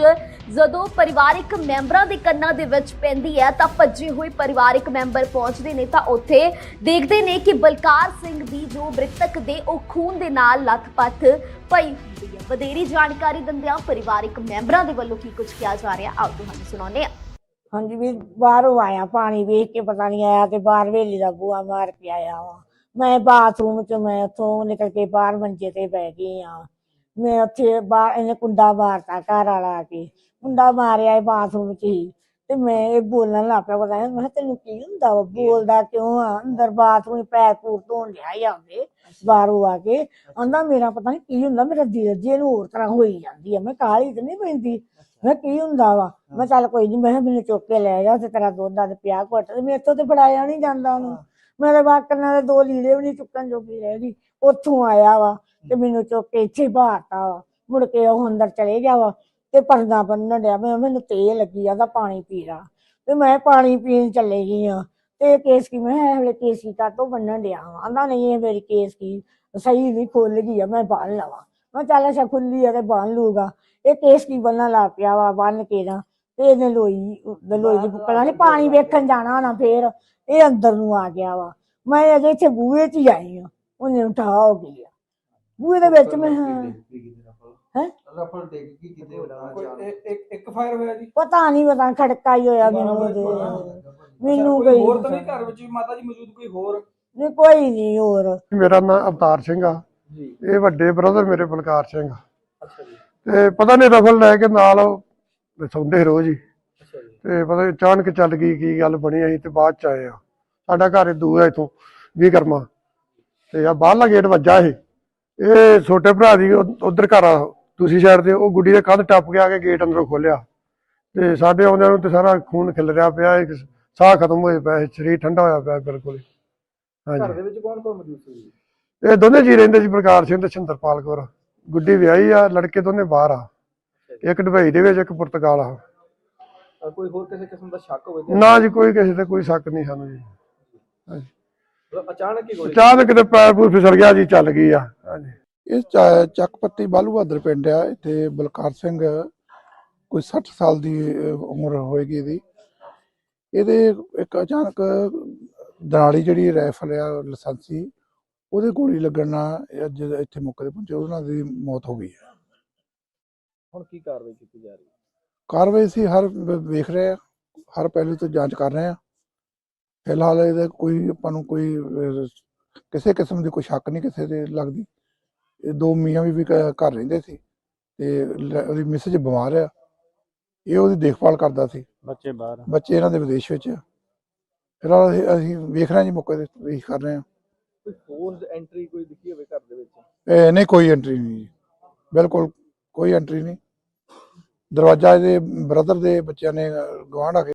ਜਦੋਂ ਪਰਿਵਾਰਿਕ ਮੈਂਬਰਾਂ ਦੇ ਕੰਨਾਂ ਦੇ ਵਿੱਚ ਪੈਂਦੀ ਹੈ ਤਾਂ ਭੱਜੇ ਹੋਏ ਪਰਿਵਾਰਿਕ ਮੈਂਬਰ ਪਹੁੰਚਦੇ ਨੇ ਤਾਂ ਉੱਥੇ ਦੇਖਦੇ ਨੇ ਕਿ ਬਲਕਾਰ ਸਿੰਘ ਦੀ ਜੋ ਮ੍ਰਿਤਕ ਦੇ ਉਹ ਖੂਨ ਦੇ ਨਾਲ ਲੱਥ ਪੱਥ ਪਈ ਹੁੰਦੀ ਹੈ। ਵਧੇਰੀ ਜਾਣਕਾਰੀ ਦਿੰਦਿਆਂ ਪਰਿਵਾਰਿਕ ਮੈਂਬਰਾਂ ਦੇ ਵੱਲੋਂ ਕੀ ਕੁਝ ਕਿਹਾ ਜਾ ਰਿਹਾ, ਆਓ ਤੁਹਾਨੂੰ ਸੁਣਾਉਂਦੇ ਹਾਂ। ਹਾਂਜੀ ਵੀ ਬਾਹਰੋਂ ਆਇਆ ਪਾਣੀ ਵੇਖ ਕੇ, ਪਤਾ ਨਹੀਂ ਆਇਆ ਤੇ ਬਾਹਰ ਵੇਲੀ ਦਾ ਬੂਆ ਮਾਰ ਕੇ ਆਇਆ ਵਾ। ਮੈਂ ਬਾਥਰੂਮ ਚ, ਮੈਂ ਉੱਥੋਂ ਨਿਕਲ ਕੇ ਬਾਹਰ ਮੰਜੇ ਤੇ ਬਹਿ ਗਈ ਆ। ਮੈਂ ਉੱਥੇ ਬਾਹਰ, ਇਹਨੇ ਕੁੰਡਾ ਮਾਰਤਾ ਘਰ ਵਾਲਾ ਆ ਕੇ। ਕੁੰਡਾ ਮਾਰਿਆ ਇਹ ਬਾਥਰੂਮ ਚ ਹੀ। ਤੇ ਮੈਂ ਇਹ ਬੋਲਣ ਲੱਗ ਪਿਆ ਪਤਾ ਮੈਂ ਕਿਹਾ ਤੈਨੂੰ ਕੀ ਹੁੰਦਾ ਵਾ ਬੋਲਦਾ ਕਿਉਂ ਆ? ਅੰਦਰ ਬਾਥਰੂਮ ਪੈਰ ਪੂਰ ਧੋਣ ਲਿਆ ਜਾਂਦੇ ਬਾਹਰੋਂ ਆ ਕੇ। ਆਂਦਾ ਮੇਰਾ ਪਤਾ ਨਹੀਂ ਕੀ ਹੁੰਦਾ ਮੇਰਾ ਦਿਲ ਜੇ ਨੂੰ ਹੋਰ ਤਰ੍ਹਾਂ ਹੋਈ ਜਾਂਦੀ ਆ ਮੈਂ ਕਾਲੀ ਤੇ ਨਹੀਂ ਪੈਂਦੀ ਮੈਂ ਕੀ ਹੁੰਦਾ ਵਾ? ਮੈਂ ਚੱਲ ਕੋਈ ਨਹੀਂ ਮੈਂ ਮੈਨੂੰ ਚੁੱਕ ਕੇ ਲੈ ਜਾ ਤੇ ਤੇਰਾ ਦੁੱਧ ਦਾ ਤੇ ਪਿਆ ਘੁੱਟ ਤੇ ਮੇਰੇ ਤੋਂ ਤੇ ਫੜਾਇਆ ਨਹੀਂ ਜਾਂਦਾ ਉਹਨੂੰ। ਮੇਰੇ ਵਾਕਰਨਾਂ ਦੇ ਦੋ ਲੀੜੇ ਵੀ ਨਹੀਂ ਚੁੱਕਣ ਜੋਗੀ ਰਹਿ ਗਈ ਉੱਥੋਂ ਆਇਆ ਵਾ ਤੇ ਮੈਨੂੰ ਚੁੱਕ ਕੇ ਇੱਥੇ ਬਾਹਰਤਾ ਵਾ। ਮੁੜ ਕੇ ਉਹ ਅੰਦਰ ਚਲੇ ਗਿਆ ਵਾ। ਤੇ ਪਰਦਾ ਬੰਨਣ ਡਿਆ ਮੈਂ ਮੈਨੂੰ ਤੇ ਲੱਗੀ ਜਾਂਦਾ ਪਾਣੀ ਪੀ ਤੇ ਮੈਂ ਪਾਣੀ ਪੀਣ ਚੱਲੇ ਗਈ ਆ, ਤੇ ਕੇਸ ਕੀ, ਮੈਂ ਇਹ ਵੇਲੇ ਕੇਸ ਕੀ ਕਾਤੋਂ ਬੰਨਣ ਡਿਆ ਵਾ? ਆਂਦਾ ਨਹੀਂ, ਇਹ ਮੇਰੀ ਕੇਸ ਕੀ ਸਹੀ ਨਹੀਂ ਖੁੱਲ ਗਈ ਆ, ਮੈਂ ਬੰਨ ਲਵਾਂ। ਮੈਂ ਚੱਲ ਅੱਛਾ ਖੁੱਲੀ ਆ ਤੇ ਬੰਨ ਲੂਗਾ ਇਹ ਕੇਸ ਕੀ ਬੰਨਣ ਲੱਗ ਪਿਆ ਵਾ, ਬੰਨ ਕੇ ਨਾ, ਤੇ ਇਹਨੇ ਲੋਈ ਲੋਈ ਦੀ ਬੁੱਕਣਾ ਨਹੀਂ ਪਾਣੀ ਵੇਖਣ ਜਾਣਾ ਨਾ ਫੇਰ, ਇਹ ਅੰਦਰ ਨੂੰ ਆ ਗਿਆ ਵਾ। ਮੈਂ ਅਜੇ ਇੱਥੇ ਬੂਹੇ 'ਚ ਹੀ ਆਈ ਆ, ਉਹਨੇ ਉਠਾ ਹੋ ਗਈ ਆ। ਬੂਹੇ ਦੇ ਵਿੱਚ ਮੈਂ, ਹਾਂ। ਹੈਂ? ਰਫਲ ਟੇਕ ਕੀ ਕਿਤੇ ਹੋਣਾ ਕੋਈ ਅਚਾਨਕ ਇੱਕ- ਇੱਕ ਇੱਕ ਫਾਇਰ ਹੋਇਆ ਜੀ। ਪਤਾ ਨਹੀਂ ਪਤਾ ਖੜਕਾ ਹੀ ਹੋਇਆ ਮੈਨੂੰ ਉਹਦੇ ਮੈਨੂੰ ਕੋਈ ਕੋਈ ਹੋਰ ਤਾਂ ਨਹੀਂ ਘਰ ਵਿੱਚ ਵੀ ਮਾਤਾ ਜੀ ਮੌਜੂਦ ਕੋਈ ਹੋਰ? ਨਹੀਂ ਕੋਈ ਨਹੀਂ ਹੋਰ। ਮੇਰਾ ਨਾਮ ਅਵਤਾਰ ਸਿੰਘ ਆ। ਜੀ। ਇਹ ਵੱਡੇ ਬ੍ਰਦਰ ਮੇਰੇ ਬਲਕਾਰ ਸਿੰਘ ਆ। ਅੱਛਾ ਜੀ। ਤੇ ਪਤਾ ਨਹੀਂ ਰਫਲ ਲੈ ਕੇ ਨਾਲ ਉਹ ਸੌਂਦੇ ਰੋਜ਼ ਹੀ। ਅੱਛਾ ਜੀ। ਤੇ ਪਤਾ ਨੀ ਅਚਾਨਕ ਚੱਲ ਗਈ ਕੀ ਗੱਲ ਬਣੀ ਅਸੀਂ ਤੇ ਬਾਅਦ ਚ ਆਏ ਆ। ਸਾਡਾ ਘਰ ਦੂਰ ਹੈ ਇਥੋਂ ਵੀ ਕਰਮਾ ਤੇ ਆ ਬਾਹਰਲਾ ਗੇਟ ਵੱਜਾ ਇਹ ਇਹ ਛੋਟੇ ਭਰਾ ਦੀ ਉਧਰ ਘਰ ਆ ਦੂਸਰੀ ਸਾਈਡ ਤੇ ਉਹ ਗੁੱਡੀ ਦੇ ਕੰਧ ਟੱਪ ਕੇ ਆ ਕੇ ਗੇਟ ਅੰਦਰੋਂ ਖੋਲਿਆ ਤੇ ਸਾਡੇ ਆਉਂਦਿਆਂ ਨੂੰ ਤੇ ਸਾਰਾ ਖੂਨ ਖਿਲ ਰਿਹਾ ਪਿਆ ਇੱਕ ਸਾਹ ਖਤਮ ਹੋਏ ਪਿਆ ਸਰੀਰ ਠੰਡਾ ਹੋਇਆ ਪਿਆ ਬਿਲਕੁਲ ਹੀ। ਘਰ ਹਾਂਜੀ ਦੇ ਵਿੱਚ ਕੌਣ ਕੌਣ ਮੌਜੂਦ ਸੀ? ਇਹ ਦੋਨੇ ਜੀ ਰਹਿੰਦੇ ਸੀ ਪ੍ਰਕਾਸ਼ ਸਿੰਘ ਤੇ ਛਿੰਦਰਪਾਲ ਕੌਰ। ਗੁੱਡੀ ਵਿਆਹੀ ਆ ਲੜਕੇ ਦੋਨੇ ਬਾਹਰ ਆ। ਇੱਕ ਦੁਬਈ ਦੇ ਵਿੱਚ ਇੱਕ ਪੁਰਤਗਾਲ ਆ। ਅ, ਕੋਈ ਹੋਰ ਕਿਸੇ ਕਿਸਮ ਦਾ ਸ਼ੱਕ ਹੋਵੇ? ਤੇ ਨਾ ਜੀ ਕੋਈ ਕਿਸੇ ਤੇ ਕੋਈ ਸ਼ੱਕ ਨਹੀਂ ਸਾਨੂੰ ਜੀ। ਮਤਲਬ ਅਚਾਨਕ ਹੀ ਗੋਲੀ ਅਚਾਨਕ ਪੈਰ ਪੂਰ ਫਿਸਲ ਗਿਆ ਜੀ ਚੱਲ ਗਈ ਆ। ਹਾਂਜੀ। ਇਹ ਚ- ਚੱਕਪੱਤੀ ਬਾਲੂ ਬਹਾਦਰ ਪਿੰਡ ਆ ਇੱਥੇ ਬਲਕਾਰ ਸਿੰਘ ਕੋਈ 60 ਸਾਲ ਦੀ ਅਹ, ਉਮਰ ਹੋਏਗੀ ਇਹਦੀ। ਇਹਦੇ ਇੱਕ ਅਚਾਨਕ ਦਨਾਲੀ ਜਿਹੜੀ ਰਾਈਫਲ ਆ ਲਾਇਸੈਂਸੀ ਉਹਦੇ ਗੋਲੀ ਲੱਗਣ ਨਾਲ ਅੱਜ ਇੱਥੇ ਮੌਕੇ ਤੇ ਪਹੁੰਚੇ ਉਹਨਾਂ ਦੀ ਮੌਤ ਹੋ ਗਈ ਹੈ। ਹੁਣ ਕੀ ਕਾਰਵਾਈ ਕੀਤੀ ਜਾ ਰਹੀ ਹੈ? ਕਾਰਵਾਈ ਸੀ ਹਰ ਵ- ਵੇਖ ਰਹੇ ਆ ਹਰ ਪਹਿਲੂ ਤੋਂ ਜਾਂਚ ਕਰ ਰਹੇ ਆ ਫਿਲਹਾਲ ਇਹਦਾ ਕੋਈ ਆਪਾਂ ਨੂੰ ਕੋਈ ਅਹ, ਕਿਸੇ ਕਿਸਮ ਦੀ ਕੋਈ ਸ਼ੱਕ ਨਹੀਂ ਕਿਸੇ ਤੇ ਲੱਗਦੀ। ਇਹ ਦੋ ਮੀਆਂ ਵੀ ਘਰ ਰਹਿੰਦੇ ਸੀ ਤੇ ਲ- ਉਹਦੀ ਮਿਸਜ ਬਿਮਾਰ ਆ। ਇਹ ਉਹਦੀ ਦੇਖਭਾਲ ਕਰਦਾ ਸੀ। ਬੱਚੇ ਬਾਹਰ ਬੱਚੇ ਇਹਨਾਂ ਦੇ ਵਿਦੇਸ਼ ਵਿੱਚ ਆ। ਫਿਲਹਾਲ ਅਸੀਂ- ਅਸੀਂ ਵੇਖ ਰਹੇ ਹਾਂ ਜੀ ਮੌਕੇ ਤੇ ਵੇਖ ਕਰ ਰਹੇ ਹਾਂ ਕੋਈ ਫੋਰਸਡ ਐਂਟਰੀ ਕੋਈ ਦਿਖੀ ਹੋਵੇ ਘਰ ਦੇ ਵਿੱਚ? ਇਹ ਨਹੀਂ ਕੋਈ ਐਂਟਰੀ ਨਹੀਂ ਜੀ। ਬਿਲਕੁਲ ਕੋਈ ਐਂਟਰੀ ਨਹੀਂ। ਦਰਵਾਜ਼ਾ ਇਹਦੇ ਬ੍ਰਦਰ ਦੇ ਬੱਚਿਆਂ ਨੇ ਗਵਾਂਢ ਆ ਕੇ